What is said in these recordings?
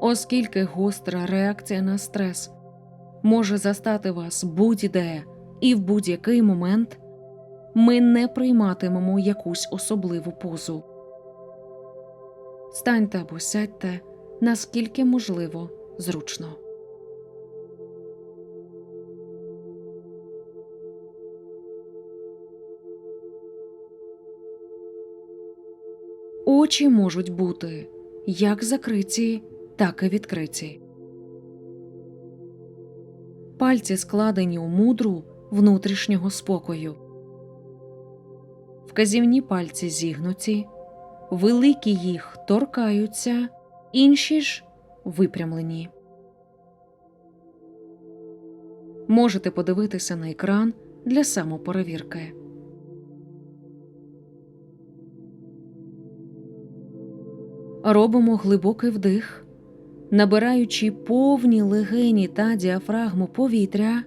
оскільки гостра реакція на стрес може застати вас будь-де і в будь-який момент, ми не прийматимемо якусь особливу позу. Станьте або сядьте наскільки можливо зручно. Очі можуть бути як закриті, так і відкриті. Пальці складені у мудру внутрішнього спокою. Вказівні пальці зігнуті, великі їх торкаються, інші ж випрямлені. Можете подивитися на екран для самоперевірки. Робимо глибокий вдих, набираючи повні легені та діафрагму повітря.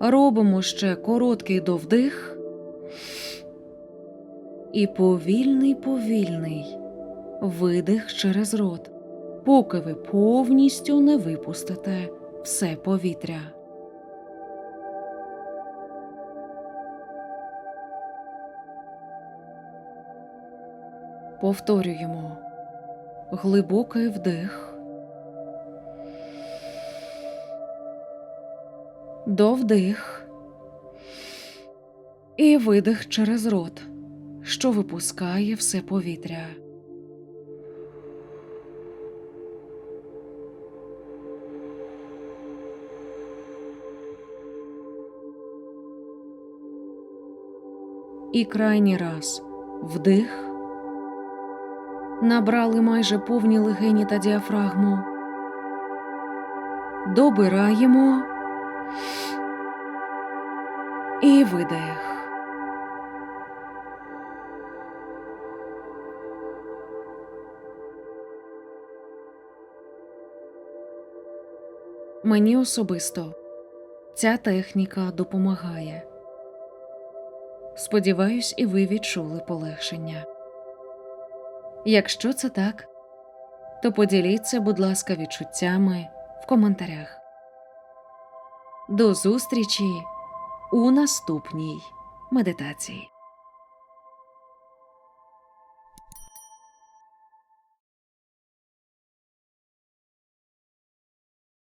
Робимо ще короткий довдих і повільний повільний видих через рот, поки ви повністю не випустите все повітря. Повторюємо глибокий вдих, довдих і видих через рот, що випускає все повітря. І крайній раз вдих. Набрали майже повні легені та діафрагму. Добираємо і видих. Мені особисто ця техніка допомагає. Сподіваюсь, і ви відчули полегшення. Якщо це так, то поділіться, будь ласка, відчуттями в коментарях. До зустрічі у наступній медитації.